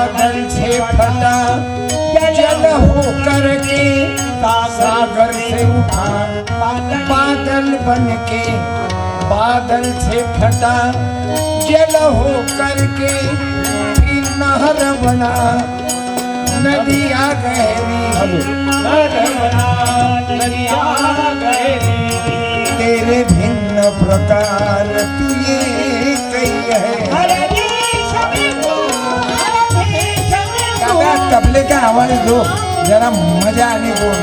बादल से फटा जल हो करके सागर से उठा। बादल बन के बादल से फटा जल हो करके फिर नहर बना। नदिया गहरी तेरे भिन्न प्रकार तू ये आवाज दो जरा मजा आने बोल.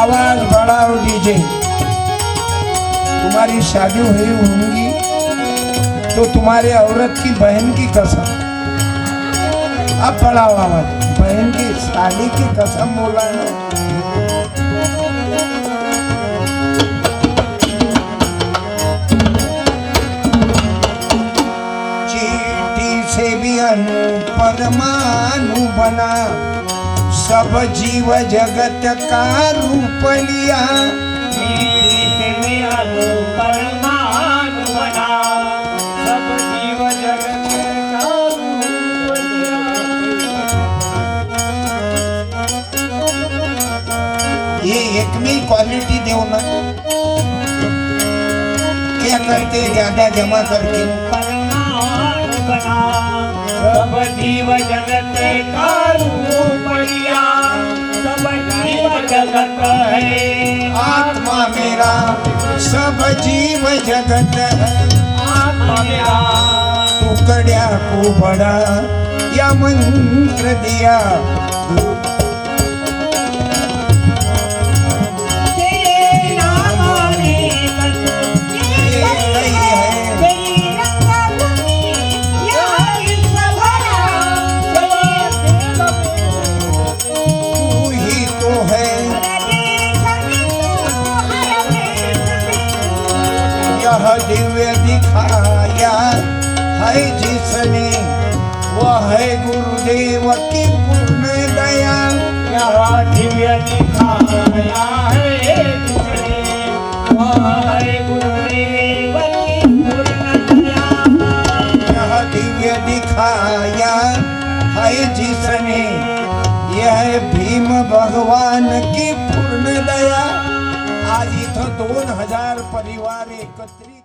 आवाज बढ़ाओ डीजे तुम्हारी शादी हुई होंगी तो तुम्हारे औरत की बहन की कसम. अब बढ़ाओ आवाज बहन की शादी की कसम बोला है। परमाणु बना। सब जीव जगत का रूप लिया। ये एक में क्वालिटी दो ना। क्या करते ज़्यादा जमा करके। आत्मा मेरा सब जीव जगत है। आत्मा मेरा टुकड्या को बड़ा या मंत्र दिया। दिव्य दिखाया है जिसने, वह है गुरुदेव की पूर्ण दया। यह दिव्य दिखाया है जिसने दिव्य दिखाया है जिसने, यह भीम भगवान की पूर्ण दया। आज इथं दोन हज़ार परिवार एकत्रित